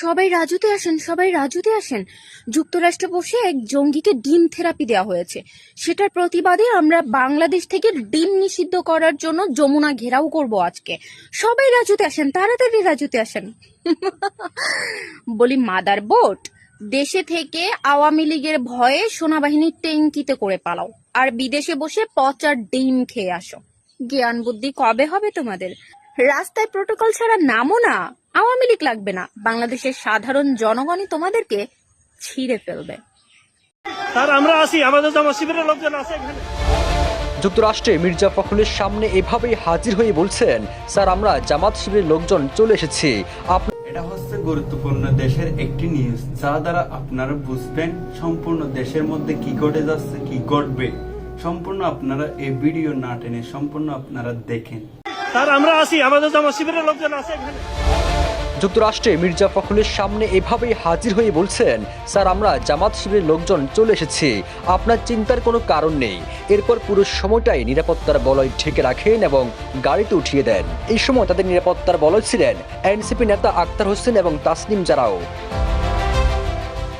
সবাই রাজুতে আসেন, সবাই রাজুতে আসেন। যুক্তরাষ্ট্রে বসে এক জঙ্গিকে ডিম থেরাপি দেওয়া হয়েছে। সেটার প্রতিবাদে আমরা বাংলাদেশ থেকে ডিম নিষিদ্ধ করার জন্য যমুনা ঘেরাও করব আজকে। সবাই রাজুতে আসেন, তাড়াতাড়ি রাজুতে আসেন। বলি, মাদার বোট, দেশে থেকে আওয়ামী লীগের ভয়ে সেনাবাহিনী ট্যাঙ্কিতে করে পালাও। আর বিদেশে বসে পচার ডিম খেয়ে আসো। জ্ঞান বুদ্ধি কবে হবে তোমাদের? রাস্তায় প্রোটোকল ছাড়া নামো না। আওয়ামী লীগ লাগবে না। বাংলাদেশের সাধারণ জনগণই তোমাদেরকে ছিঁড়ে ফেলবে। স্যার আমরা আছি আমাদের জামা শিবিরের লোকজন আছে এখানে। যুক্তরাষ্ট্রে মির্জা ফখরুলের সামনে এভাবেই হাজির হয়ে বলছেন স্যার আমরা জামাত শিবিরের লোকজন চলে এসেছি। এটা হচ্ছে গুরুত্বপূর্ণ দেশের একটি নিউজ। যা দ্বারা আপনারা বুঝবেন সম্পূর্ণ দেশের মধ্যে কি ঘটে যাচ্ছে কি ঘটবে সম্পূর্ণ আপনারা এই ভিডিও না টেনে সম্পূর্ণ আপনারা দেখেন। আমরা আমাদের জামা শিবিরের লোকজন আছে এখানে। যুক্তরাষ্ট্রে মির্জা ফখরুলের সামনে এভাবেই হাজির হয়ে বলছেন, স্যার, আমরা জামাত শিবিরের লোকজন চলে এসেছি। আপনার চিন্তার কোনো কারণ নেই। এরপর পুরো সময়টাই নিরাপত্তার বলয় ঢেকে রাখেন এবং গাড়িতে উঠিয়ে দেন। এই সময় তাদের নিরাপত্তার বলয় ছিলেন এনসিপি নেতা আক্তার হোসেন এবং তাসনিম জারাও।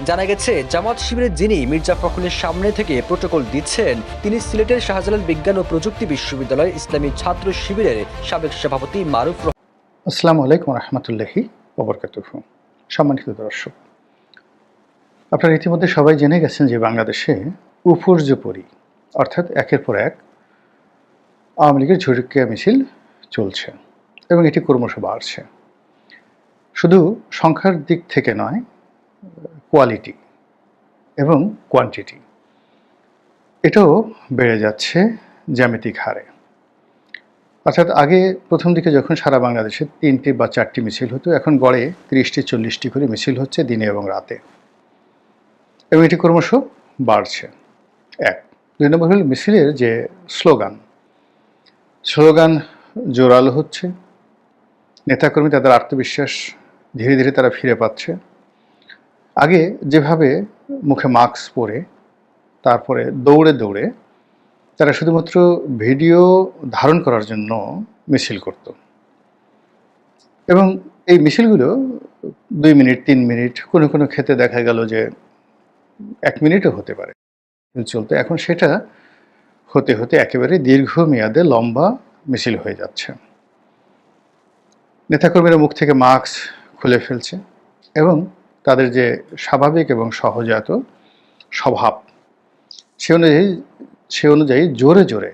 জানা গেছে, জামাত শিবিরের যিনি মির্জা ফখরুলের সামনে থেকে প্রোটোকল দিচ্ছেন, তিনি সিলেটের শাহজালাল বিজ্ঞান ও প্রযুক্তি বিশ্ববিদ্যালয় ইসলামী ছাত্র শিবিরের সাবেক সভাপতি মারুফ আসসালামু আলাইকুম রহমতুল্লাহি ওবরকাতুহ সম্মানিত দর্শক, আপনারা ইতিমধ্যে সবাই জেনে গেছেন যে বাংলাদেশে উপর্যপরি অর্থাৎ একের পর এক আওয়ামী লীগের ঝুড়িকিয়া মিছিল চলছে এবং এটি ক্রমশ বাড়ছে। শুধু সংখ্যার দিক থেকে নয় কোয়ালিটি এবং কোয়ান্টিটি এটাও বেড়ে যাচ্ছে জ্যামিতিক হারে। অর্থাৎ আগে প্রথম দিকে যখন সারা বাংলাদেশে তিনটি বা চারটি মিছিল হতো, এখন গড়ে তিরিশটি, চল্লিশটি করে মিছিল হচ্ছে দিনে এবং রাতে। এবং এটি ক্রমশ বাড়ছে। এক, দুই নম্বর হল মিছিলের যে স্লোগান। স্লোগান জোরালো হচ্ছে। নেতাকর্মী তাদের আত্মবিশ্বাস ধীরে ধীরে তারা ফিরে পাচ্ছে। আগে যেভাবে মুখে মাস্ক পরে, তারপরে দৌড়ে দৌড়ে তারা শুধুমাত্র ভিডিও ধারণ করার জন্য মিছিল করত। এবং এই মিছিলগুলো দুই মিনিট, তিন মিনিট, কোনো কোনো ক্ষেত্রে দেখা গেল যে এক মিনিটও হতে পারে। চলতো এখন সেটা হতে হতে একেবারে দীর্ঘমেয়াদে লম্বা মিছিল হয়ে যাচ্ছে। নেতাকর্মীরা মুখ থেকে মাস্ক খুলে ফেলছে এবং তাদের যে স্বাভাবিক এবং সহজাত স্বভাব, সে অনুযায়ী সে অনুযায়ী জোরে জোরে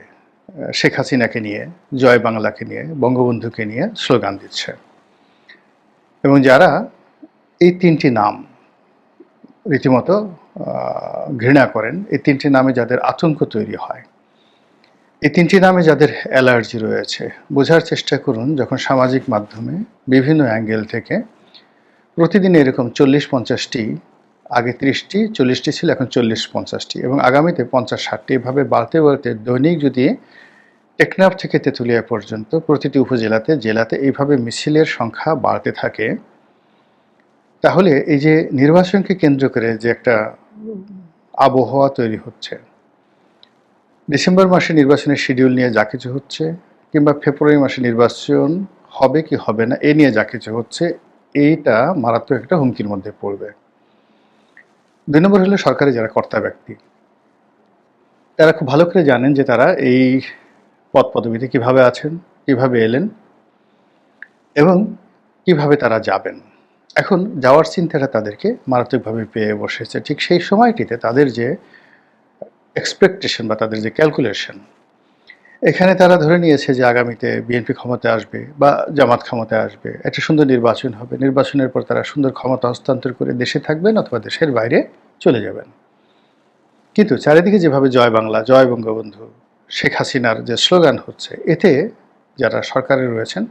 শেখ হাসিনাকে নিয়ে, জয় বাংলাকে নিয়ে, বঙ্গবন্ধুকে নিয়ে স্লোগান দিচ্ছে। এবং যারা এই তিনটি নাম রীতিমতো ঘৃণা করেন, এই তিনটি নামে যাদের আতঙ্ক তৈরি হয়, এই তিনটি নামে যাদের অ্যালার্জি রয়েছে, বোঝার চেষ্টা করুন যখন সামাজিক মাধ্যমে বিভিন্ন অ্যাঙ্গেল থেকে প্রতিদিন এরকম চল্লিশ পঞ্চাশটি, আগে ত্রিশটি, চল্লিশটি ছিল, এখন চল্লিশ পঞ্চাশটি এবং আগামীতে পঞ্চাশ ষাটটি। এভাবে বাড়তে বাড়তে দৈনিক যদি টেকনাফ থেকে তেঁতুলিয়া পর্যন্ত প্রতিটি উপজেলাতে, জেলাতে এইভাবে মিছিলের সংখ্যা বাড়তে থাকে, তাহলে এই যে নির্বাচনকে কেন্দ্র করে যে একটা আবহাওয়া তৈরি হচ্ছে, ডিসেম্বর মাসে নির্বাচনের শিডিউল নিয়ে যা কিছু হচ্ছে কিংবা ফেব্রুয়ারি মাসে নির্বাচন হবে কি হবে না, এ নিয়ে যা কিছু হচ্ছে এইটা মারাত্মক একটা হুমকির মধ্যে পড়বে। দুই নম্বর হলো সরকারি যারা কর্তা ব্যক্তি, তারা খুব ভালো করে জানেন যে তারা এই পদ পদবিতে কীভাবে আছেন, কীভাবে এলেন এবং কীভাবে তারা যাবেন। এখন যাওয়ার চিন্তাটা তাদেরকে মারাত্মকভাবে পেয়ে বসেছে। ঠিক সেই সময়টিতে তাদের যে এক্সপেকটেশন বা তাদের যে ক্যালকুলেশন এখানে তারা ধরে নিয়েছে যে আগামীতে বিএনপি ক্ষমতায় আসবে বা জামাত ক্ষমতায় আসবে। একটা সুন্দর নির্বাচন হবে। নির্বাচনের পর তারা সুন্দর ক্ষমতা হস্তান্তর করে দেশে থাকবেন অথবা দেশের বাইরে চলে যাবেন। কিন্তু চারিদিকে যেভাবে জয় বাংলা, জয় বঙ্গবন্ধু, শেখ হাসিনার যে স্লোগান হচ্ছে, এতে যারা সরকারে রয়েছেন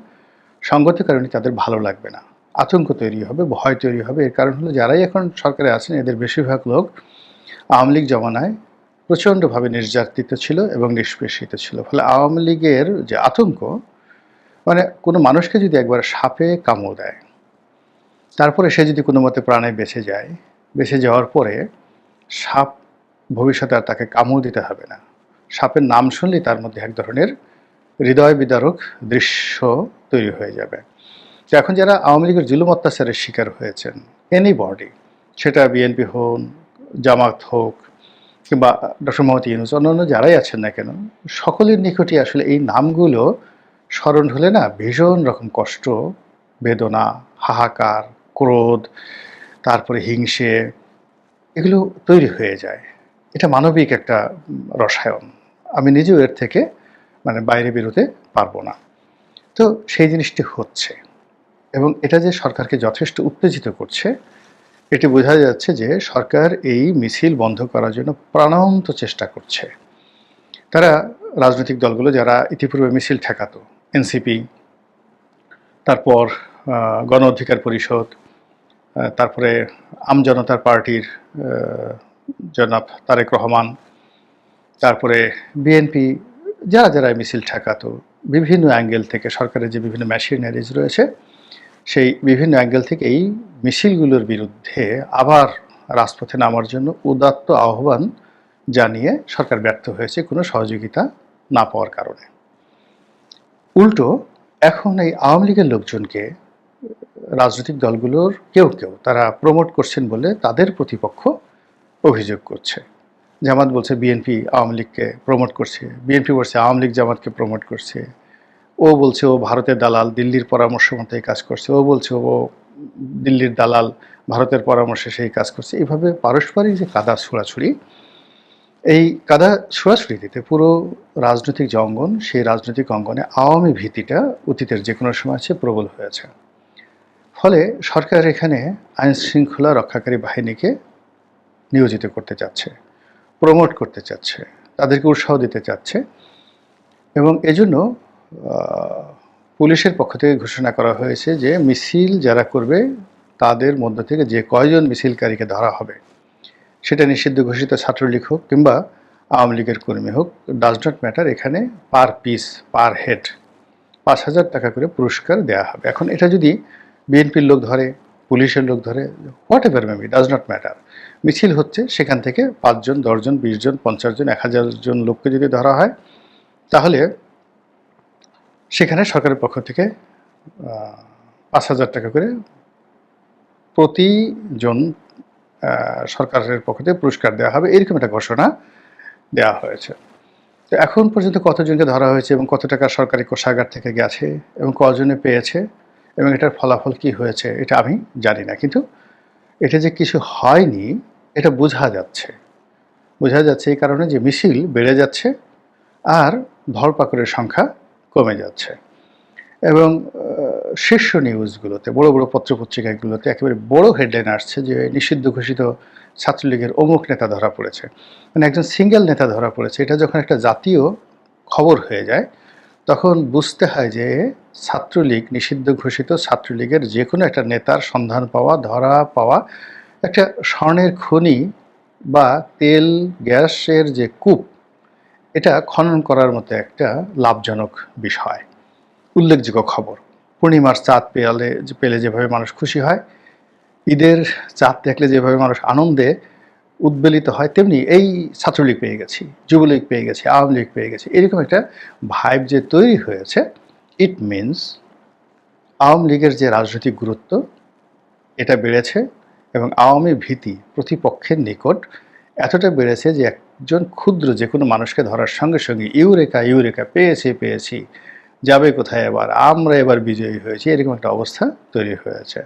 সঙ্গত কারণে তাদের ভালো লাগবে না। আতঙ্ক তৈরি হবে, ভয় তৈরি হবে। এর কারণ হলো যারাই এখন সরকারে আছেন, এদের বেশিরভাগ লোক আওয়ামী লীগ জমানায় প্রচণ্ডভাবে নির্যাতিত ছিল এবং নিষ্পেষিত ছিল। ফলে আওয়ামী লীগের যে আতঙ্ক মানে কোনো মানুষকে যদি একবার সাপে কামড় দেয়, তারপরে সে যদি কোনো মতে প্রাণে বেঁচে যায়, বেঁচে যাওয়ার পরে সাপ ভবিষ্যতে আর তাকে কামড় দিতে হবে না। সাপের নাম শুনলেই তার মধ্যে এক ধরনের হৃদয় বিদারক দৃশ্য তৈরি হয়ে যাবে। তো এখন যারা আওয়ামী লীগের জুলুম অত্যাচারের শিকার হয়েছেন এনি বডি সেটা বিএনপি হন জামাত হোক কিংবা ডক্টর মোহাম্মদ ইউনুস, অন্যান্য যারাই আছেন না কেন, সকলের নিকটই আসলে এই নামগুলো স্মরণ হলে না ভীষণ রকম কষ্ট, বেদনা, হাহাকার, ক্রোধ, তারপরে হিংসে, এগুলো তৈরি হয়ে যায়। এটা মানবিক একটা রসায়ন। আমি নিজেও এর থেকে মানে বাইরে বেরোতে পারব না। তো সেই জিনিসটি হচ্ছে এবং এটা যে সরকারকে যথেষ্ট উত্তেজিত করছে এটি বোঝা যাচ্ছে যে সরকার এই মিছিল বন্ধ করার জন্য প্রাণান্ত চেষ্টা করছে। তারা রাজনৈতিক দলগুলো যারা ইতিপূর্বে মিছিল ঠেকাতো, এনসিপি, তারপর গণ অধিকার পরিষদ তারপরে আমজনতার পার্টির জনাব তারেক রহমান, তারপরে বিএনপি, যারা যারা মিছিল ঠেকাতো, বিভিন্ন অ্যাঙ্গেল থেকে সরকারের যে বিভিন্ন মেশিনারিজ রয়েছে সেই বিভিন্ন অ্যাঙ্গেল থেকে এই মিছিলগুলোর বিরুদ্ধে আবার রাজপথে নামার জন্য উদাত্ত আহ্বান জানিয়ে সরকার ব্যর্থ হয়েছে কোনো সহযোগিতা না পাওয়ার কারণে। উল্টো, এখন এই আওয়ামী লীগের লোকজনকে রাজনৈতিক দলগুলোর কেউ কেউ তারা প্রমোট করছেন বলে তাদের প্রতিপক্ষ অভিযোগ করছে। জামাত বলছে, বিএনপি আওয়ামী লীগকে প্রমোট করছে, বিএনপি বলছে আওয়ামী লীগ জামাতকে প্রমোট করছে। ও বলছে, ও ভারতের দালাল, দিল্লির পরামর্শ মতো কাজ করছে। ও বলছে, ও দিল্লির দালাল, ভারতের পরামর্শে সেই কাজ করছে। এইভাবে পারস্পরিক যে কাদা ছোড়াছুড়ি, এই কাদা ছোড়াছুড়িতে পুরো রাজনৈতিক যে অঙ্গন, সেই রাজনৈতিক অঙ্গনে আওয়ামী ভীতিটা অতীতের যে কোনো সময় আছে প্রবল হয়েছে ফলে সরকার এখানে আইন শৃঙ্খলা রক্ষাকারী বাহিনীকে নিয়োজিত করতে চাচ্ছে, প্রমোট করতে চাচ্ছে, তাদেরকে উৎসাহ দিতে চাচ্ছে এবং এজন্য পুলিশের পক্ষ থেকে ঘোষণা করা হয়েছে যে মিছিল যারা করবে, তাদের মধ্য থেকে যে কয়জন মিছিলকারীকে ধরা হবে, সেটা নিষিদ্ধ ঘোষিত ছাত্রলীগ হোক কিংবা আওয়ামী লীগের কর্মী হোক ডাজ নট ম্যাটার এখানে পার পিস পার হেড পাঁচ হাজার টাকা করে পুরস্কার দেওয়া হবে। এখন এটা যদি বিএনপির লোক ধরে, পুলিশের লোক ধরে whatever maybe does not matter মিছিল হচ্ছে সেখান থেকে পাঁচজন, দশজন বিশ জন পঞ্চাশ জন এক হাজার জন লোককে যদি ধরা হয়, তাহলে সেখানে সরকারের পক্ষ থেকে পাঁচ হাজার টাকা করে প্রতিজন সরকারের পক্ষ থেকে পুরস্কার দেওয়া হবে। এরকম একটা ঘোষণা দেওয়া হয়েছে। তো এখন পর্যন্ত কতজনকে ধরা হয়েছে এবং কত টাকা সরকারি কোষাগার থেকে গেছে এবং কজনে পেয়েছে এবং এটার ফলাফল কি হয়েছে, এটা আমি জানি না। কিন্তু এটা যে কিছু হয়নি, এটা বোঝা যাচ্ছে। বোঝা যাচ্ছে এই কারণে যে মিছিল বেড়ে যাচ্ছে আর ধরপাকড়ের সংখ্যা কমে যাচ্ছে। এবং শীর্ষ নিউজগুলোতে, বড় বড় পত্রপত্রিকাগুলোতে একেবারে বড় হেডলাইন আসছে যে নিষিদ্ধ ঘোষিত ছাত্রলীগের অমুক নেতা ধরা পড়েছে। মানে একজন সিঙ্গেল নেতা ধরা পড়েছে। এটা যখন একটা জাতীয় খবর হয়ে যায়, তখন বুঝতে হয় যে ছাত্রলীগ, নিষিদ্ধ ঘোষিত ছাত্রলীগের যে কোনো একটা নেতার সন্ধান পাওয়া, ধরা পাওয়া, একটা স্বর্ণের খনি বা তেল, গ্যাসের যে কূপ এটা খনন করার মতো একটা লাভজনক বিষয়। উল্লেখযোগ্য খবর। পূর্ণিমার চাঁদ পেয়ালে পেলে যেভাবে মানুষ খুশি হয়, ঈদের চাঁদ দেখলে যেভাবে মানুষ আনন্দে উদ্বেলিত হয়, তেমনি এই ছাত্রলীগ পেয়ে গেছি, যুবলীগ পেয়ে গেছি, আওয়ামী লীগ পেয়ে গেছি, এরকম একটা ভাইব যে তৈরি হয়েছে ইট মিনস আওয়ামী লীগের যে রাজনৈতিক গুরুত্ব, এটা বেড়েছে এবং আওয়ামী ভীতি প্রতিপক্ষের নিকট এতটা বেড়েছে যে একজন ক্ষুদ্র যে কোনো মানুষকে ধরার সঙ্গে সঙ্গে ইউরেকা ইউরেকা, পেয়েছি পেয়েছি। যাবে কোথায় এবার? আমরা এবার বিজয়ী হয়েছি। এরকম একটা অবস্থা তৈরি হয়েছে।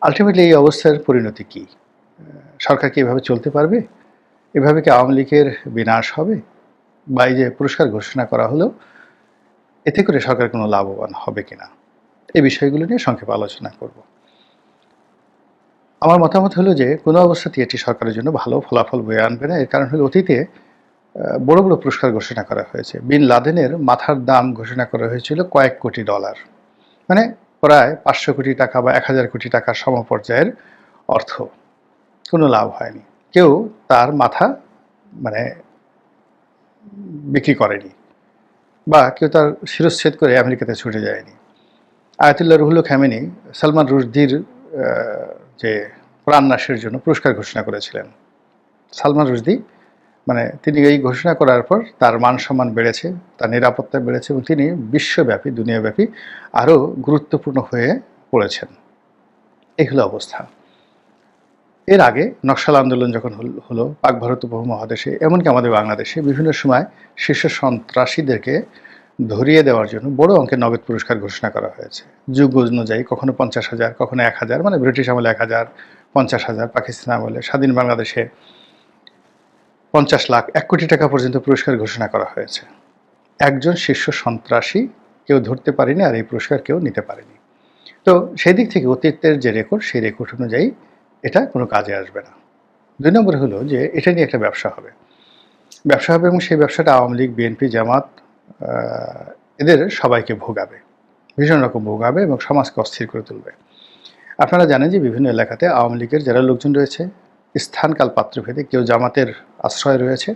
আলটিমেটলি এই অবস্থার পরিণতি কী? সরকার কি এভাবে চলতে পারবে? এভাবে কি আওয়ামী লীগের বিনাশ হবে? বা এই যে পুরস্কার ঘোষণা করা হলো, এতে করে সরকার কোনো লাভবান হবে কিনা? এই বিষয়গুলো নিয়ে সংক্ষেপে আলোচনা করব। আমার মতামত হলো যে, কোনো অবস্থাতেই এটি সরকারের জন্য ভালো ফলাফল বয়ে আনবে না। এর কারণ হলো অতীতে বড় বড় পুরস্কার ঘোষণা করা হয়েছে। বিন লাদেনের মাথার দাম ঘোষণা করা হয়েছিল কয়েক কোটি ডলার। মানে প্রায় পাঁচশো কোটি টাকা বা এক হাজার কোটি টাকার সমপর্যায়ের অর্থ। কোনো লাভ হয়নি। কেউ তার মাথা মানে বিক্রি করেনি বা কেউ তার শিরচ্ছেদ করে আমেরিকাতে ছুটে যায়নি। আয়াতুল্লাহ রুহুল খামেনি, সালমান রুশদির যে প্রাণনাশের জন্য পুরস্কার ঘোষণা করেছিলেন। সালমান রুশদি মানে তিনি এই ঘোষণা করার পর তার মান সম্মান বেড়েছে, তার নিরাপত্তা বেড়েছে এবং তিনি বিশ্বব্যাপী, দুনিয়াব্যাপী আরও গুরুত্বপূর্ণ হয়ে পড়েছেন। এই হলো অবস্থা। এর আগে নকশাল আন্দোলন যখন হলো, পাক ভারত উপমহাদেশে, এমনকি আমাদের বাংলাদেশে বিভিন্ন সময় শীর্ষ সন্ত্রাসীদেরকে ধরিয়ে দেওয়ার জন্য বড় অঙ্কের নগদ পুরস্কার ঘোষণা করা হয়েছে। যুগ অনুযায়ী কখনো পঞ্চাশ হাজার, কখনো এক হাজার মানে ব্রিটিশ আমলে এক হাজার, পঞ্চাশ হাজার, পাকিস্তান আমলে, স্বাধীন বাংলাদেশে পঞ্চাশ লাখ, এক কোটি টাকা পর্যন্ত পুরস্কার ঘোষণা করা হয়েছে। একজন শীর্ষ সন্ত্রাসী কেউ ধরতে পারেনি আর এই পুরস্কার কেউ নিতে পারেনি। তো সেই দিক থেকে অতীতের যে রেকর্ড সেই রেকর্ড অনুযায়ী এটা কোনো কাজে আসবে না। দুই নম্বর হলো যে এটা নিয়ে একটা ব্যবসা হবে। ব্যবসা হবে এবং সেই ব্যবসাটা আওয়ামী লীগ, বিএনপি, জামাত এদের সবাইকে ভোগাবে, ভীষণ রকম ভোগাবে এবং সমাজকে অস্থির করে তুলবে। আপনারা জানেন যে বিভিন্ন এলাকাতে আওয়ামী লীগের যারা লোকজন রয়েছে স্থানকাল পাত্রভেদে কেউ জামাতের আশ্রয় রয়েছে,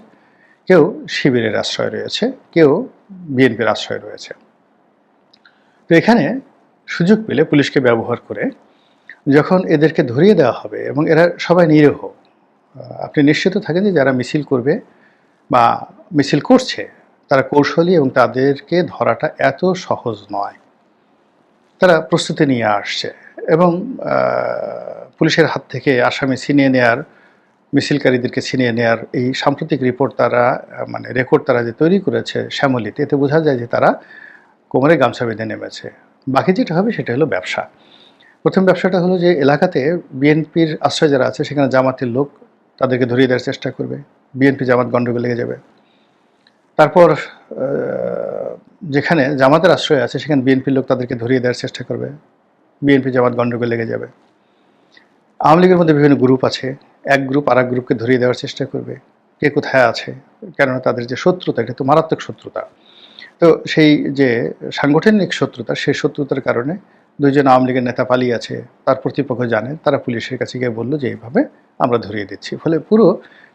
কেউ শিবিরের আশ্রয় রয়েছে, কেউ বিএনপির আশ্রয় রয়েছে। তো এখানে সুযোগ পেলে পুলিশকে ব্যবহার করে যখন এদেরকে ধরিয়ে দেওয়া হবে এবং এরা সবাই নিরীহ আপনি নিশ্চিত থাকেন যে যারা মিছিল করবে বা মিছিল করছে তারা কৌশলী এবং তাদেরকে ধরাটা এত সহজ নয়। তারা প্রস্তুতি নিয়ে আসছে এবং পুলিশের হাত থেকে আসামি ছিনিয়ে নেয়ার, মিছিলকারীদেরকে ছিনিয়ে নেয়ার এই সাম্প্রতিক রিপোর্ট তারা মানে রেকর্ড তারা যে তৈরি করেছে শ্যামলিতে, এতে বোঝা যায় যে তারা কোমরে গামছা বেঁধে নেমেছে। বাকি যেটা হবে সেটা হলো ব্যবসা। প্রথম ব্যবসাটা হলো যে এলাকাতে বিএনপির আশ্রয় যারা আছে, সেখানে জামাতের লোক তাদেরকে ধরিয়ে দেওয়ার চেষ্টা করবে। বিএনপি জামাত গণ্ডগোল লেগে যাবে। তারপর যেখানে জামাতের আশ্রয় আছে, সেখানে বিএনপির লোক তাদেরকে ধরিয়ে দেওয়ার চেষ্টা করবে। বিএনপি জামাত গণ্ডগোল লেগে যাবে। আওয়ামী লীগের মধ্যে বিভিন্ন গ্রুপ আছে। এক গ্রুপ আর এক গ্রুপকে ধরিয়ে দেওয়ার চেষ্টা করবে। কে কোথায় আছে? কেননা তাদের যে শত্রুতা, এটা তো মারাত্মক শত্রুতা। তো সেই যে সাংগঠনিক শত্রুতা, সেই শত্রুতার কারণে দুইজন আওয়ামী লীগের নেতা পালিয়ে আছে, তার প্রতিপক্ষ জানে, তারা পুলিশের কাছে গিয়ে বলল যে এইভাবে আমরা ধরিয়ে দিচ্ছি। ফলে পুরো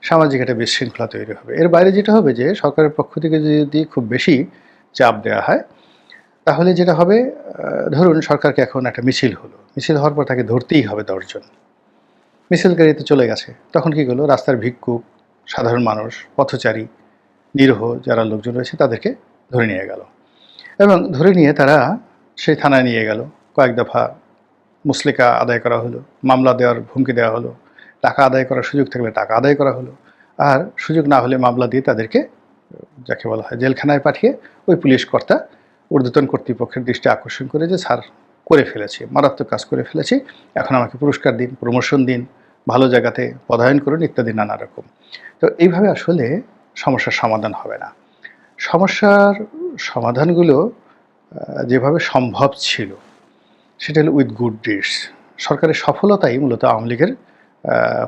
সামাজিক একটা বিশৃঙ্খলা তৈরি হবে। এর বাইরে যেটা হবে যে সরকারের পক্ষ থেকে যদি খুব বেশি চাপ দেওয়া হয়, তাহলে যেটা হবে ধরুন সরকারকে এখন একটা মিছিল হলো। মিছিল হওয়ার পর তাকে ধরতেই হবে দশজন। মিছিলকারীতে চলে গেছে। তখন কি হলো রাস্তার ভিক্ষুক, সাধারণ মানুষ, পথচারী, নিরহ যারা লোকজন রয়েছে, তাদেরকে ধরে নিয়ে গেল। এবং ধরে নিয়ে তারা সেই থানায় নিয়ে গেল। কয়েক দফা মুসলিকা আদায় করা হলো, মামলা দেওয়ার হুমকি দেওয়া হলো, টাকা আদায় করার সুযোগ থাকলে টাকা আদায় করা হলো, আর সুযোগ না হলে মামলা দিয়ে তাদেরকে যাকে বলা হয় জেলখানায় পাঠিয়ে ওই পুলিশ কর্তা ঊর্ধ্বতন কর্তৃপক্ষের দৃষ্টি আকর্ষণ করে যে, স্যার, করে ফেলেছি, মারাত্মক কাজ করে ফেলেছি, এখন আমাকে পুরস্কার দিন, প্রমোশন দিন, ভালো জায়গাতে পদায়ন করুন, ইত্যাদি নানা রকম। তো এইভাবে আসলে সমস্যার সমাধান হবে না। সমস্যার সমাধানগুলো যেভাবে সম্ভব ছিল সেটা হলো উইথ গুড ডিডস সরকারের সফলতাই মূলত আওয়ামী লীগের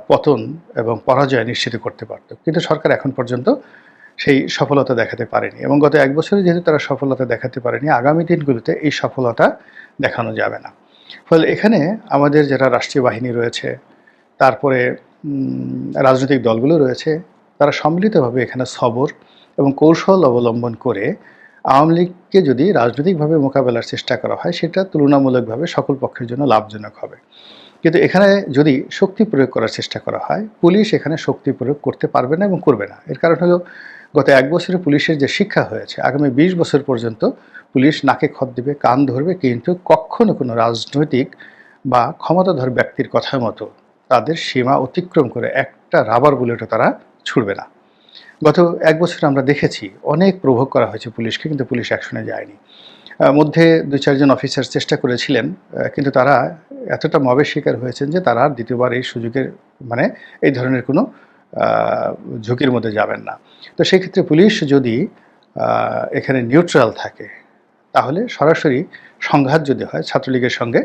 পতন এবং পরাজয় নিশ্চিত করতে পারত। কিন্তু সরকার এখন পর্যন্ত সেই সফলতা দেখাতে পারেনি এবং গত এক বছরে যেহেতু তারা সফলতা দেখাতে পারেনি, আগামী দিনগুলোতে এই সফলতা দেখানো যাবে না। ফলে এখানে আমাদের যারা রাষ্ট্রীয় বাহিনী রয়েছে, তারপরে রাজনৈতিক দলগুলো রয়েছে, তারা সম্মিলিতভাবে এখানে সবর এবং কৌশল অবলম্বন করে আওয়ামী লীগকে যদি রাজনৈতিকভাবে মোকাবেলার চেষ্টা করা হয়, সেটা তুলনামূলকভাবে সকল পক্ষের জন্য লাভজনক হবে। কিন্তু এখানে যদি শক্তি প্রয়োগ করার চেষ্টা করা হয়, পুলিশ এখানে শক্তি প্রয়োগ করতে পারবে না এবং করবে না। এর কারণ হলো, গত এক বছরে পুলিশের যে শিক্ষা হয়েছে, আগামী বিশ বছর পর্যন্ত পুলিশ নাকে খত দিবে, কান ধরবে, কিন্তু কখনো কোনো রাজনৈতিক বা ক্ষমতাধর ব্যক্তির কথা মতো তাদের সীমা অতিক্রম করে একটা রাবার বুলেটও তারা ছুড়বে না। গত এক বছর আমরা দেখেছি অনেক প্রভোগ করা হয়েছে পুলিশকে, কিন্তু পুলিশ অ্যাকশনে যায়নি। মধ্যে দুই চারজন অফিসার চেষ্টা করেছিলেন কিন্তু তারা এতটা মবের শিকার হয়েছেন যে তারা আর দ্বিতীয়বার এই সুযোগের মানে এই ধরনের কোনো ঝুঁকির মধ্যে যাবেন না। তো সেক্ষেত্রে পুলিশ যদি এখানে নিউট্রাল থাকে, তাহলে সরাসরি সংঘাত যদি হয়, ছাত্রলীগের সঙ্গে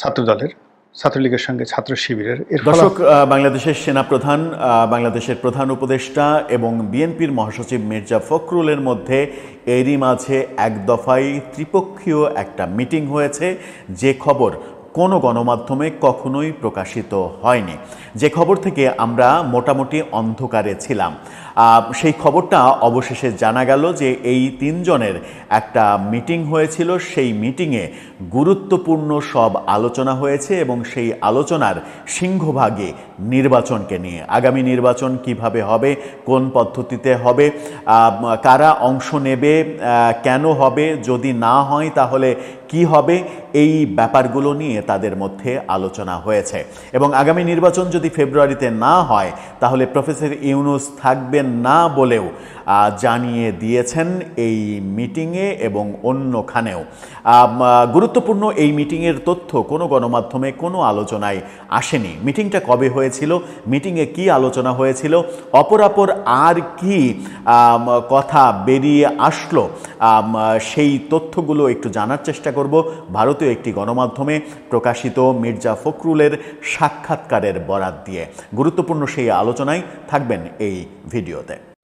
ছাত্রদলের ছাত্রলীগের সঙ্গে ছাত্র শিবিরের। দর্শক বাংলাদেশের সেনাপ্রধান বাংলাদেশের প্রধান উপদেষ্টা এবং বিএনপির মহাসচিব মির্জা ফখরুলের মধ্যে এরই মাঝে এক দফায় ত্রিপক্ষীয় একটা মিটিং হয়েছে। যে খবর কোনো গণমাধ্যমে কখনোই প্রকাশিত হয়নি। যে খবর থেকে আমরা মোটামুটি অন্ধকারে ছিলাম। সেই খবরটা অবশেষে জানা গেল যে এই তিনজনের একটা মিটিং হয়েছিল। সেই মিটিংয়ে গুরুত্বপূর্ণ সব আলোচনা হয়েছে এবং সেই আলোচনার সিংহভাগে নির্বাচনকে নিয়ে। আগামী নির্বাচন কীভাবে হবে, কোন পদ্ধতিতে হবে কারা অংশ নেবে কেন হবে, যদি না হয় তাহলে কি হবে, এই ব্যাপারগুলো নিয়ে তাদের মধ্যে আলোচনা হয়েছে। এবং আগামী নির্বাচন যদি ফেব্রুয়ারিতে না হয়, তাহলে প্রফেসর ইউনুস থাকবেন না বলেও জানিয়ে দিয়েছেন এই মিটিংয়ে এবং অন্যখানেও। গুরুত্বপূর্ণ এই মিটিংয়ের তথ্য কোনো গণমাধ্যমে কোনো আলোচনায় আসেনি। মিটিংটা কবে হয়েছিল? মিটিংয়ে কি আলোচনা হয়েছিল? অপরাপর আর কি কথা বেরিয়ে আসলো? সেই তথ্যগুলো একটু জানার চেষ্টা করব। ভারতীয় একটি গণমাধ্যমে প্রকাশিত মির্জা ফখরুলের সাক্ষাৎকারের বরাত দিয়ে। গুরুত্বপূর্ণ সেই আলোচনায় থাকবেন এই ভিডিওতে।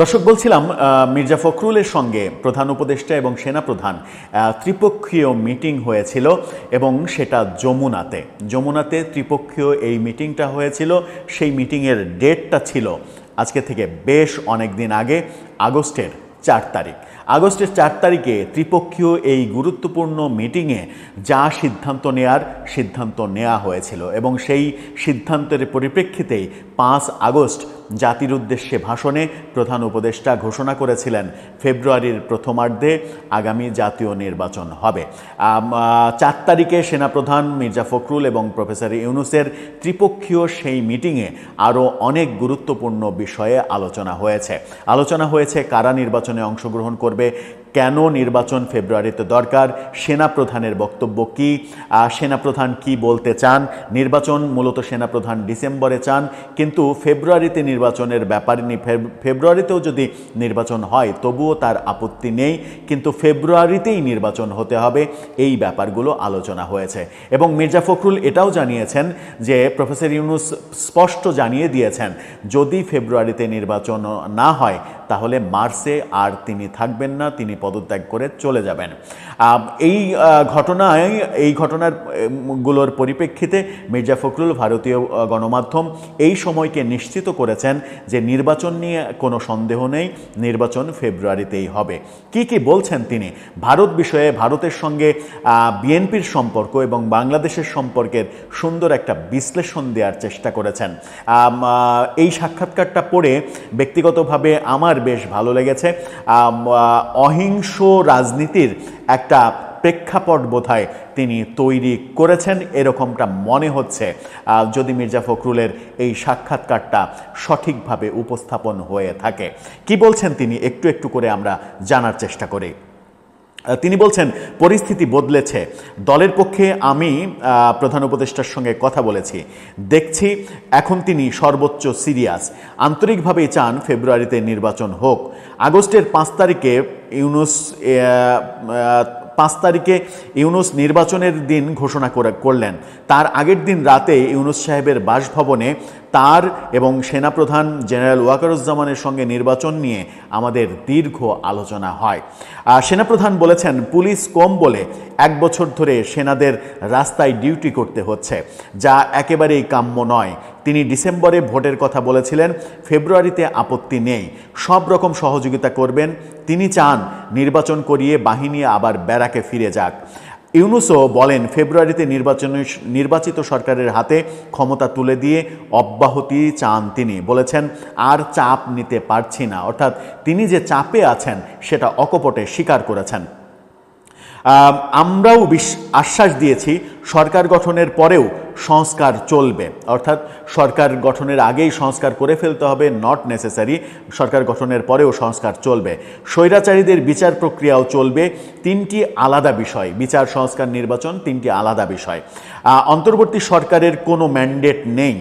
দর্শক, বলছিলাম মির্জা ফখরুলের সঙ্গে প্রধান উপদেষ্টা এবং সেনাপ্রধান ত্রিপক্ষীয় মিটিং হয়েছিল এবং সেটা যমুনাতে। যমুনাতে ত্রিপক্ষীয় এই মিটিংটা হয়েছিল, সেই মিটিংয়ের ডেটটা ছিল আজকে থেকে বেশ অনেক দিন আগে, আগস্টের চার তারিখ। আগস্টের চার তারিখে ত্রিপক্ষীয় এই গুরুত্বপূর্ণ মিটিংয়ে যা সিদ্ধান্ত নেয়ার সিদ্ধান্ত নেওয়া হয়েছিল এবং সেই সিদ্ধান্তের পরিপ্রেক্ষিতেই পাঁচ আগস্ট জাতির উদ্দেশ্যে ভাষণে প্রধান উপদেষ্টা ঘোষণা করেছিলেন, ফেব্রুয়ারির প্রথমার্ধে আগামী জাতীয় নির্বাচন হবে। চার তারিখে সেনাপ্রধান মির্জা ফখরুল এবং প্রফেসর ইউনুসের ত্রিপক্ষীয় সেই মিটিংয়ে আরও অনেক গুরুত্বপূর্ণ বিষয়ে আলোচনা হয়েছে। আলোচনা হয়েছে কারা নির্বাচনে অংশগ্রহণ করবে কেন নির্বাচন ফেব্রুয়ারিতে দরকার? সেনাপ্রধানের বক্তব্য কি? সেনাপ্রধান কি বলতে চান? নির্বাচন, মূলত সেনাপ্রধান ডিসেম্বরে চান, কিন্তু ফেব্রুয়ারিতে নির্বাচনের ব্যাপার নি- ফেব- ফেব্রুয়ারিতেও যদি নির্বাচন হয়, তবুও তার আপত্তি নেই, কিন্তু ফেব্রুয়ারিতেই নির্বাচন হতে হবে, এই ব্যাপারগুলো আলোচনা হয়েছে। এবং মির্জা ফখরুল এটাও জানিয়েছেন যে, প্রফেসর ইউনুস স্পষ্ট জানিয়ে দিয়েছেন, যদি ফেব্রুয়ারিতে নির্বাচন না হয়, তাহলে মার্চে আর তিনি থাকবেন না, তিনি পদত্যাগ করে চলে যাবেন। এই ঘটনায়, এই ঘটনারগুলোর পরিপ্রেক্ষিতে মির্জা ফখরুল ভারতীয় গণমাধ্যম এই সময়কে নিশ্চিত করেছেন যে নির্বাচন নিয়ে কোনো সন্দেহ নেই, নির্বাচন ফেব্রুয়ারিতেই হবে। কি কি বলছেন তিনি? ভারত বিষয়ে, ভারতের সঙ্গে বিএনপির সম্পর্ক এবং বাংলাদেশের সম্পর্কের সুন্দর একটা বিশ্লেষণ দেওয়ার চেষ্টা করেছেন। এই সাক্ষাৎকারটা পড়ে ব্যক্তিগতভাবে আমার বেশ ভালো লেগেছে। অহিংস রাজনীতির একটা প্রেক্ষাপট বোধহয় তিনি তৈরি করেছেন। এরকমটা মনে হচ্ছে। যদি মির্জা ফখরুলের এই সাক্ষাৎকারটা সঠিকভাবে উপস্থাপন হয়ে থাকে। কি বলছেন তিনি? একটু একটু করে আমরা জানার চেষ্টা করি। তিনি বলছেন, পরিস্থিতি বদলেছে। দলের পক্ষে আমি প্রধান উপদেষ্টার সঙ্গে কথা বলেছি। দেখছি এখন তিনি সর্বোচ্চ সিরিয়াস। আন্তরিকভাবেই চান ফেব্রুয়ারিতে নির্বাচন হোক। আগস্টের পাঁচ তারিখে ইউনুস পাঁচ তারিখে ইউনুস নির্বাচনের দিন ঘোষণা করে, করলেন। তার আগের দিন রাতে ইউনুস সাহেবের বাসভবনে তার এবং সেনাপ্রধান জেনারেল ওয়াকারুজ্জামানের সঙ্গে নির্বাচন নিয়ে আমাদের দীর্ঘ আলোচনা হয়। সেনাপ্রধান বলেছেন, পুলিশ কম বলে এক বছর ধরে সেনাদের রাস্তায় ডিউটি করতে হচ্ছে, যা একেবারেই কাম্য নয়। তিনি ডিসেম্বরে ভোটের কথা বলেছিলেন, ফেব্রুয়ারিতে আপত্তি নেই, সব রকম সহযোগিতা করবেন। তিনি চান নির্বাচন করিয়ে বাহিনী আবার ব্যারাকে ফিরে যাক। ইউনুসও বলেন, ফেব্রুয়ারিতে নির্বাচন নির্বাচিত সরকারের হাতে ক্ষমতা তুলে দিয়ে অব্যাহতি চান তিনি। বলেছেন, আর চাপ নিতে পারছি না। অর্থাৎ তিনি যে চাপে আছেন, সেটা অকপটে স্বীকার করেছেন। আমরাও আশ্বাস দিয়েছি, সরকার গঠনের পরেও সংস্কার চলবে। অর্থাৎ সরকার গঠনের আগেই সংস্কার করে ফেলতে হবে নট নেসেসারি সরকার গঠনের পরেও সংস্কার চলবে। স্বৈরাচারীদের বিচার প্রক্রিয়াও চলবে। তিনটি আলাদা বিষয়, বিচার, সংস্কার, নির্বাচন, তিনটি আলাদা বিষয়। অন্তর্বর্তী সরকারের কোনো ম্যান্ডেট নেই।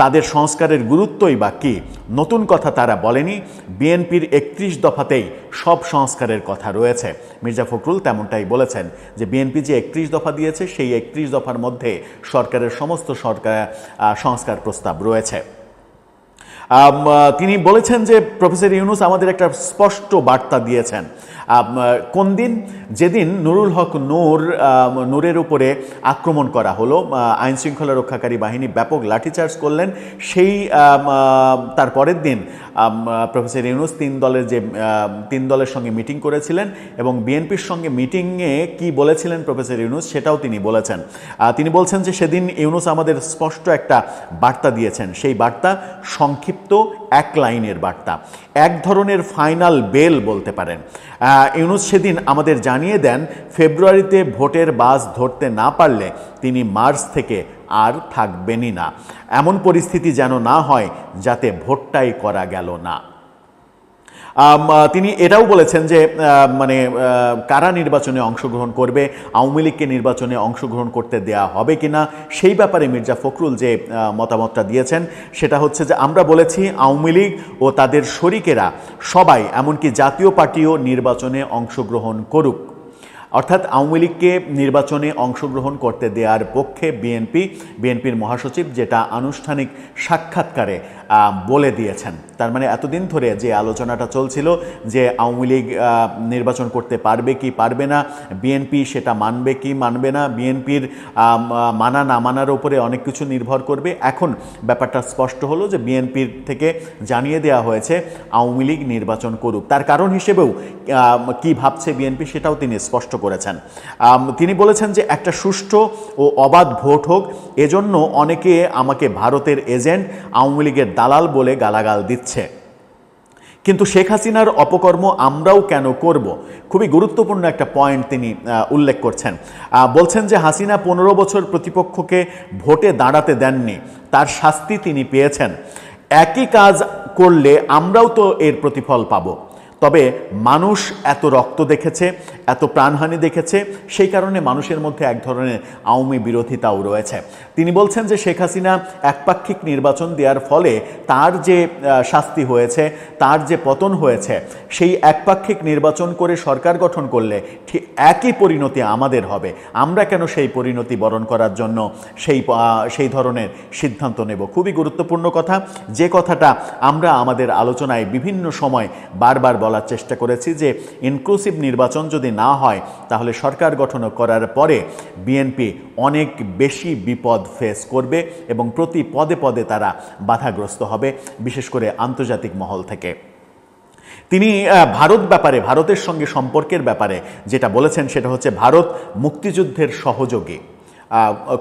তাদের সংস্কারের গুরুত্বই বা কী? নতুন কথা তারা বলেনি। বিএনপির একত্রিশ দফাতেই সব সংস্কারের কথা রয়েছে। মির্জা ফখরুল তেমনটাই বলেছেন যে বিএনপি যে একত্রিশ দফা দিয়েছে, সেই একত্রিশ দফার মধ্যে সরকারের সমস্ত সরকার সংস্কার প্রস্তাব রয়েছে। তিনি বলেছেন যে প্রফেসর ইউনুস আমাদের একটা স্পষ্ট বার্তা দিয়েছেন। কোন দিন? যেদিন নুরুল হক নূর নূরের উপরে আক্রমণ করা হলো আইন শৃঙ্খলা রক্ষাকারী বাহিনী ব্যাপক লাঠিচার্জ করলেন, সেই তার পরের দিন প্রফেসর ইউনুস তিন দলের যে তিন দলের সঙ্গে মিটিং করেছিলেন এবং বিএনপির সঙ্গে মিটিংয়ে কি বলেছিলেন প্রফেসর ইউনুস সেটাও তিনি বলেছেন। তিনি বলছেন যে সেদিন ইউনুস আমাদের স্পষ্ট একটা বার্তা দিয়েছেন। সেই বার্তা সংক্ষিপ্ত এক লাইনের বার্তা। এক ধরনের ফাইনাল বেল বলতে পারেন। ইউনুস সেদিন আমাদের জানিয়ে দেন, ফেব্রুয়ারিতে ভোটের বাস ধরতে না পারলে তিনি মার্চ থেকে আর থাকবেনই না। এমন পরিস্থিতি যেন না হয়, যাতে ভোটটাই করা গেল না। তিনি এটাও বলেছেন যে মানে কারা নির্বাচনে অংশগ্রহণ করবে, আওয়ামী লীগকে নির্বাচনে অংশগ্রহণ করতে দেয়া হবে কি না সেই ব্যাপারে মির্জা ফখরুল যে মতামতটা দিয়েছেন, সেটা হচ্ছে যে আমরা বলেছি আওয়ামী লীগ ও তাদের শরিকেরা সবাই, এমনকি জাতীয় পার্টিও নির্বাচনে অংশগ্রহণ করুক। অর্থাৎ আওয়ামী লীগকে নির্বাচনে অংশগ্রহণ করতে দেওয়ার পক্ষে বিএনপি, বিএনপির মহাসচিব যেটা আনুষ্ঠানিক সাক্ষাৎকারে বলে দিয়েছেন। তার মানে এতদিন ধরে যে আলোচনাটা চলছিল যে আওয়ামী লীগ নির্বাচন করতে পারবে কি পারবে না, বিএনপি সেটা মানবে কি মানবে না, বিএনপির মানা না মানার উপরে অনেক কিছু নির্ভর করবে। এখন ব্যাপারটা স্পষ্ট হলো যে বিএনপির থেকে জানিয়ে দেওয়া হয়েছে আওয়ামী লীগ নির্বাচন করুক। তার কারণ হিসেবেও কি ভাবছে বিএনপি সেটাও তিনি স্পষ্ট করেছেন। তিনি বলেছেন যে একটা সুষ্ঠু ও অবাধ ভোট হোক, এজন্য অনেকে আমাকে ভারতের এজেন্ট আওয়ামী লীগের দালাল বলে গালাগাল দিচ্ছে। কিন্তু শেখ হাসিনার অপকর্ম আমরাও কেন করব? খুবই গুরুত্বপূর্ণ একটা পয়েন্ট তিনি উল্লেখ করছেন। বলছেন যে হাসিনা পনেরো বছর প্রতিপক্ষকে ভোটে দাঁড়াতে দেননি, তার শাস্তি তিনি পেয়েছেন। একই কাজ করলে আমরাও তো এর প্রতিফল পাবো। তবে মানুষ এত রক্ত দেখেছে, এত প্রাণহানি দেখেছে, সেই কারণে মানুষের মধ্যে এক ধরনের আওয়ামী বিরোধিতাও রয়েছে। তিনি বলছেন যে শেখ হাসিনা একপাক্ষিক নির্বাচন দেওয়ার ফলে তার যে শাস্তি হয়েছে, তার যে পতন হয়েছে, সেই একপাক্ষিক নির্বাচন করে সরকার গঠন করলে ঠিক একই পরিণতি আমাদের হবে। আমরা কেন সেই পরিণতি বরণ করার জন্য সেই সেই ধরনের সিদ্ধান্ত নেব? খুবই গুরুত্বপূর্ণ কথা। যে কথাটা আমরা আমাদের আলোচনায় বিভিন্ন সময় বারবার বলার চেষ্টা করেছি যে ইনক্লুসিভ নির্বাচন যদি না হয়, তাহলে সরকার গঠন করার পরে বিএনপি অনেক বেশি বিপদ ফেস করবে এবং প্রতি পদে পদে তারা বাধাগ্রস্ত হবে, বিশেষ করে আন্তর্জাতিক মহল থেকে। তিনি ভারত ব্যাপারে, ভারতের সঙ্গে সম্পর্কের ব্যাপারে যেটা বলেছেন সেটা হচ্ছে ভারত মুক্তিযুদ্ধের সহযোগী।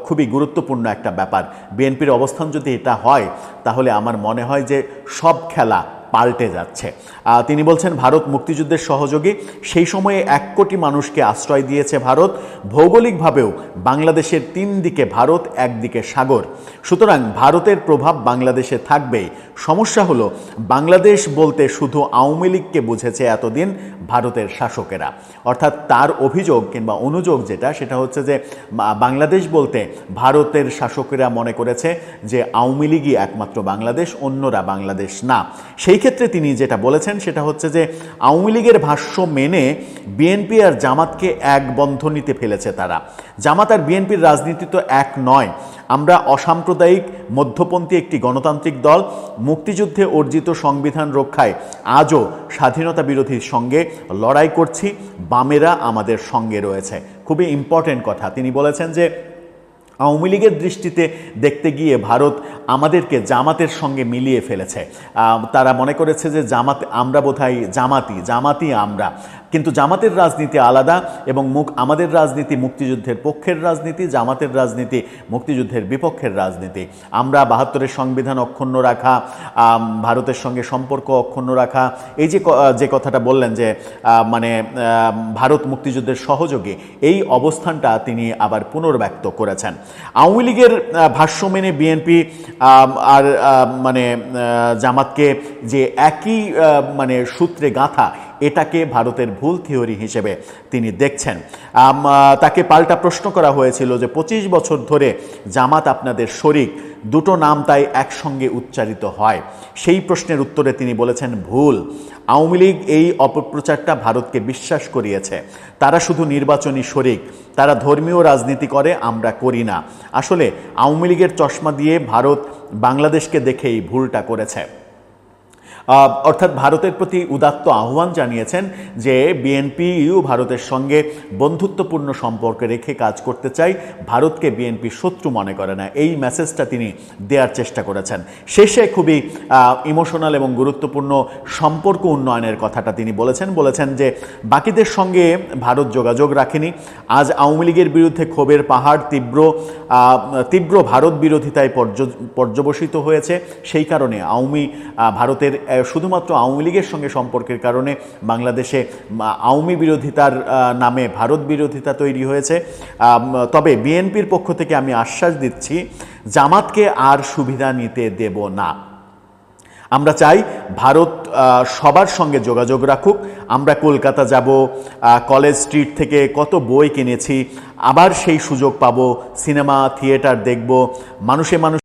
খুবই গুরুত্বপূর্ণ একটা ব্যাপার। বিএনপির অবস্থান যদি এটা হয়, তাহলে আমার মনে হয় যে সব খেলা পাল্টে যাচ্ছে। তিনি বলছেন, ভারত মুক্তিযুদ্ধের সহযোগী। সেই সময়ে এক কোটি মানুষকে আশ্রয় দিয়েছে ভারত। ভৌগোলিকভাবেও বাংলাদেশের তিন দিকে ভারত একদিকে সাগর। সুতরাং ভারতের প্রভাব বাংলাদেশে থাকবেই। সমস্যা হলো, বাংলাদেশ বলতে শুধু আওয়ামী লীগকে বুঝেছে এতদিন ভারতের শাসকেরা। অর্থাৎ তার অভিযোগ কিংবা অনুযোগ যেটা, সেটা হচ্ছে যে বাংলাদেশ বলতে ভারতের শাসকেরা মনে করেছে যে, আওয়ামী লীগই একমাত্র বাংলাদেশ, অন্যরা বাংলাদেশ না। সেই ক্ষেত্রে তিনি যেটা বলেছেন সেটা হচ্ছে যে আওয়ামী লীগের ভাষ্য মেনে বিএনপি আর জামাতকে এক বন্ধনীতে ফেলেছে তারা। জামাত আর বিএনপির রাজনীতি তো এক নয়। আমরা অসাম্প্রদায়িক মধ্যপন্থী একটি গণতান্ত্রিক দল, মুক্তিযুদ্ধে অর্জিত সংবিধান রক্ষায় আজও স্বাধীনতা বিরোধীর সঙ্গে লড়াই করছি। বামেরা আমাদের সঙ্গে রয়েছে। খুবই ইম্পর্টেন্ট কথা। তিনি বলেছেন যে আওয়ামী লীগের দৃষ্টিতে দেখতে গিয়ে ভারত আমাদেরকে জামাতের সঙ্গে মিলিয়ে ফেলেছে। তারা মনে করেছে যে জামাত আমরা বোধহয় জামাতি জামাতি আমরা। কিন্তু জামাতের রাজনীতি আলাদা এবং মুখ, আমাদের রাজনীতি মুক্তিযুদ্ধের পক্ষের রাজনীতি, জামাতের রাজনীতি মুক্তিযুদ্ধের বিপক্ষের রাজনীতি। আমরা বাহাত্তরের সংবিধান অক্ষুণ্ণ রাখা ভারতের সঙ্গে সম্পর্ক অক্ষুণ্ণ রাখা, এই যে যে কথাটা বললেন যে মানে ভারত মুক্তিযুদ্ধের সহযোগী, এই অবস্থানটা তিনি আবার পুনর্ব্যক্ত করেছেন। আওয়ামী লীগের ভাষ্য মেনে বিএনপি আর মানে জামাতকে যে একই মানে সূত্রে গাঁথা এটাকে ভারতের ভুল থিওরি হিসেবে তিনি দেখছেন। তাকে পাল্টা প্রশ্ন করা হয়েছিল যে পঁচিশ বছর ধরে জামাত আপনাদের শরিক, দুটো নাম তাই একসঙ্গে উচ্চারিত হয়। সেই প্রশ্নের উত্তরে তিনি বলেছেন, ভুল। আওয়ামী লীগ এই অপপ্রচারটা ভারতকে বিশ্বাস করিয়েছে। তারা শুধু নির্বাচনী শরিক, তারা ধর্মীয় রাজনীতি করে, আমরা করি না। আসলে আওয়ামী লীগের চশমা দিয়ে ভারত বাংলাদেশকে দেখেই ভুলটা করেছে। অর্থাৎ ভারতের প্রতি উদাত্ত আহ্বান জানিয়েছেন যে বিএনপিও ভারতের সঙ্গে বন্ধুত্বপূর্ণ সম্পর্ক রেখে কাজ করতে চাই। ভারতকে বিএনপি শত্রু মনে করে না। এই মেসেজটা তিনি দেওয়ার চেষ্টা করেছেন। শেষে খুবই ইমোশনাল এবং গুরুত্বপূর্ণ সম্পর্ক উন্নয়নের কথাটা তিনি বলেছেন। বলেছেন যে, বাকিদের সঙ্গে ভারত যোগাযোগ রাখেনি। আজ আওয়ামী লীগের বিরুদ্ধে ক্ষোভের পাহাড় তীব্র তীব্র ভারত বিরোধিতায় পর্য- পর্যবসিত হয়েছে। সেই কারণে আওয়ামী ভারতের শুধুমাত্র আওয়ামী লীগের সঙ্গে সম্পর্কের কারণে বাংলাদেশে আওয়ামী বিরোধিতার নামে ভারত বিরোধিতা তৈরি হয়েছে। তবে বিএনপির পক্ষ থেকে আমি আশ্বাস দিচ্ছি, জামাতকে আর সুবিধা নিতে দেব না। আমরা চাই ভারত সবার সঙ্গে যোগাযোগ রাখুক। আমরা কলকাতা যাব কলেজ স্ট্রিট থেকে কত বই কিনেছি, আবার সেই সুযোগ পাবো, সিনেমা, থিয়েটার দেখব, মানুষে মানুষ